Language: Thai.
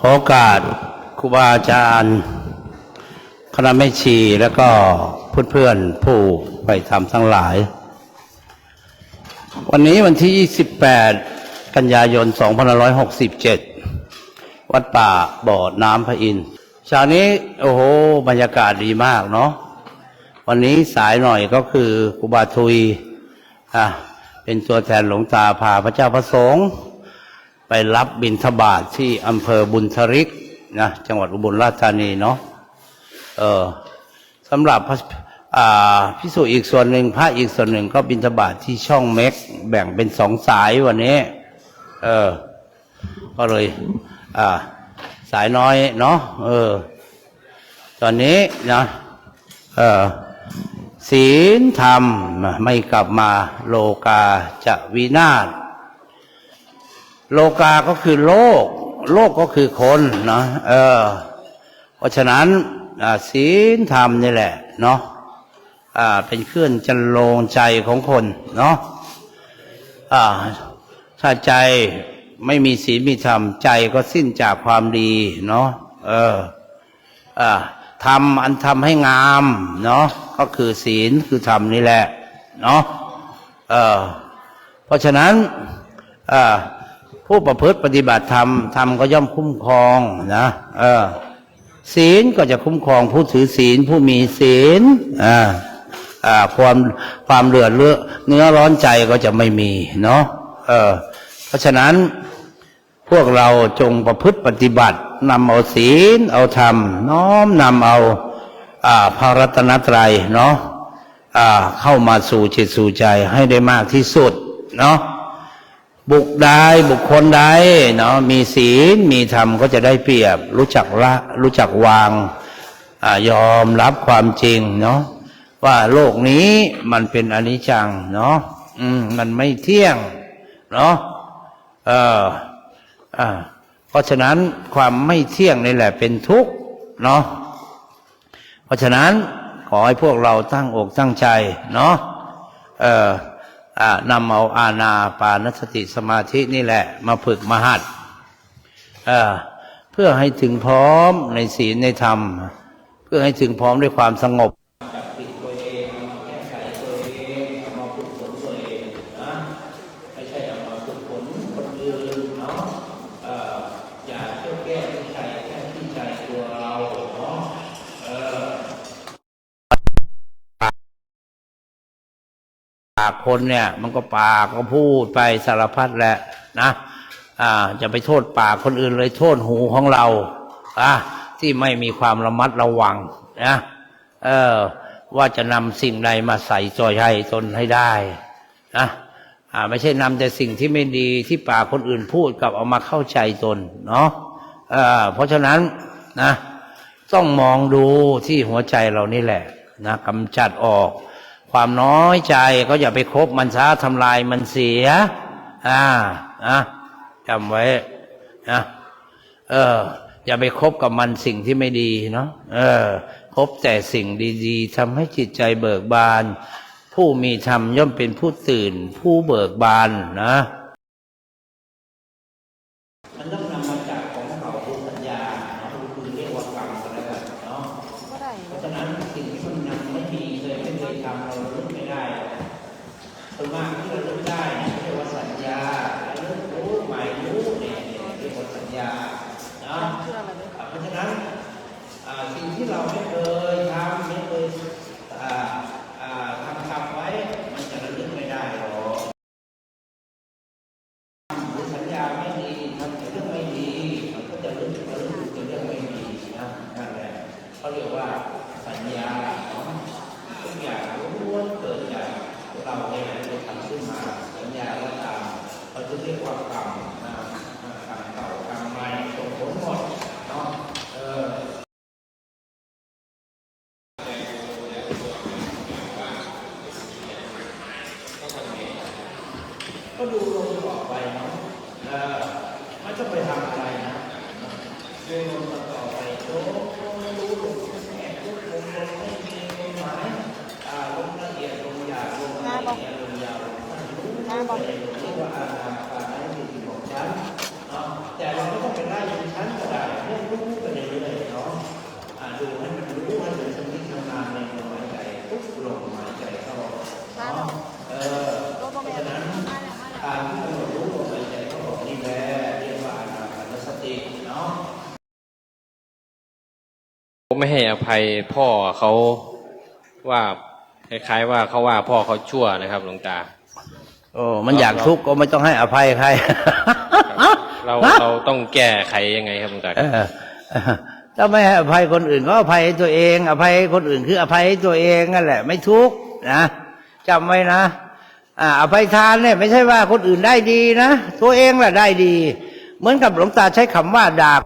ขอโอกาสครูบาอาจารย์คณะแม่ชีแล้วก็เพื่อนๆผู้ไปทำทั้งหลาย วันนี้วันที่ 28 กันยายน 2567 วัดป่าบ่อน้ำพระอินทร์เช้านี้ โอ้โห บรรยากาศดีมากเนาะวันนี้สายหน่อยก็คือครูบาทุยอะเป็นตัวแทนหลวงตาพาพระเจ้าพระสงฆ์ ไปรับบิณฑบาตทที่อำเภอบุญทริกนะจังหวัดอุบลราชธานีเนาะเออสำหรับพระพิสูจอีกส่วนหนึ่งพระอีกส่วนหนึ่งก็บิณฑบาตทที่ช่องเม็ก แบ่งเป็นสองสายวันนี้ เออ ก็เลย อ่า สายน้อยเนาะเออ ตอนนี้นะเออศีลธรรมไม่กลับมาโลกาจะวินาศ โลกาก็คือโลก โลกก็คือคนนะเออ เพราะฉะนั้นศีลธรรมนี่แหละ เนาะอ่า เป็นเครื่องจันโลงใจของคน เนาะอ่า ถ้าใจไม่มีศีลมีธรรมใจก็สิ้นจากความดี เนาะเอออ่าทำอันทำให้งาม เนาะก็คือศีลคือธรรมนี่แหละ เนาะเออเพราะฉะนั้นอ่า ผู้ประพฤติปฏิบัติธรรมธรรมก็ย่อมคุ้มครองนะเออ ศีลก็จะคุ้มครองผู้ถือศีลผู้มีศีลอ่าอ่าความความเลือดเลือเนื้อร้อนใจก็จะไม่มีเนาะเออ เพราะฉะนั้นพวกเราจงประพฤติปฏิบัตินำเอาศีลเอาธรรม น้อมนำเอาอ่าพระรัตนตรัยเนาะอ่าเข้ามาสู่จิตสู่ใจให้ได้มากที่สุด เนาะ บุคใดบุคคลใดเนาะมีศีลมีธรรมก็จะได้เปรียบ รู้จักละรู้จักวางอายอมรับความจริงเนาะว่าโลกนี้มันเป็นอนิจจังเนาะอืมมันไม่เที่ยงเนาะเอออ่าเพราะฉะนั้นความไม่เที่ยงนี่แหละเป็นทุกข์เนาะเพราะฉะนั้นขอให้พวกเราตั้งอกตั้งใจเนาะเออ นำเอาอาณาปานสติสมาธินี่แหละ มาฝึกมาหัดเอ่อเพื่อให้ถึงพร้อมในศีลในธรรม เพื่อให้ถึงพร้อมด้วยความสงบ ไม่ใช่เอามาฝึกฝนคนอื่นเนาะเอ่ออย่าเที่ยวแก้ที่ใจแค่ที่ใจตัวเราเนาะเออ ปากคนเนี่ยมันก็ปากก็พูดไปสารพัดแหละนะอ่าจะไปโทษปากคนอื่นเลยโทษหูของเราอะที่ไม่มีความระมัดระวังนะเออว่าจะนำสิ่งใดมาใส่จอยให้ตนให้ได้นะอ่าไม่ใช่นำแต่สิ่งที่ไม่ดีที่ปากคนอื่นพูดกับเอามาเข้าใจตนเนาะเออเพราะฉะนั้นนะต้องมองดูที่หัวใจเรานี่แหละนะกำจัดออก ความน้อยใจก็อย่าไปคบมันซะทำลายมันเสีย อ่านะจำไว้นะเออ อย่าไปคบกับมันสิ่งที่ไม่ดีเนาะเออ คบแต่สิ่งดีๆทำให้จิตใจเบิกบาน ผู้มีธรรมย่อมเป็นผู้ตื่น ผู้เบิกบานนะมันต้องนำมาจากของเขาสัญญาเนาะคือเรียกว่ากรรมก็แล้วกันเนาะเพราะฉะนั้นสิ่งที่มันยัง ไม่มีเลยไม่เคยทำเราลึกไม่ได้ส่วนมากที่เราลึกไม่ได้ยเรียกว่าสัญญาแล้วลึกรู้หมายรู้เนี่ยเนี่ยเรียกว่าสัญญาเนาะ เชื่ออะไรด้วย เพราะฉะนั้นอ่าสิ่งที่เราไม่เคยทำไม่เคยอ่าอ่าทำทำไว้ มันจะระลึกไม่ได้หรอกหรือสัญญาไม่ดีทำแต่เรื่องไม่ดีมันก็จะระลึกระลึกแต่เรื่องไม่ดีนะนั่นแหละเขาเรียกว่าสัญญาเนาะทุกอย่างล้วนเกิดจากเราเนี่ยได้ทำขึ้นมาสัญญาว่าตาม เรียกว่ากรรมนะกรรมเก่ากรรมใหม่ส่งผลหมดเนาะเออก็ดูลงต่อไปเนาะเออไม่ต้องไปทำอะไรนะดูลงต่อไปโอ้รู้ลงแง่ทุกลงลงไม่มีความหมายอ่าลงละเอียดลงหยาบลงละเอียดลงยาวลงสั้นรู้ไปเรียกว่าอาณาปานสติของ การที่กำหนดรู้ลมหายใจเขบอกนี่แหละเรียกว่าอนาปาสติเนาะผมไม่ให้อภัยพ่อเขาว่าคล้ายๆว่าเขาว่าพ่อเขาชั่วนะครับหลวงตา โอ้มันอยากทุกข์ก็ไม่ต้องให้อภัยใคร เราเราต้องแก้ไขยังไงครับหลวงตาถ้าไม่ให้อภัยคนอื่นก็อภัยตัวเอง อภัยคนอื่นคืออภัยตัวเองนั่นแหละ ไม่ทุกข์นะจำไว้นะ อ่าอภัยทานเนี่ยไม่ใช่ว่าคนอื่นได้ดีนะตัวเองแหละได้ดี เหมือนกับหลวงตาใช้คำว่าด่าบ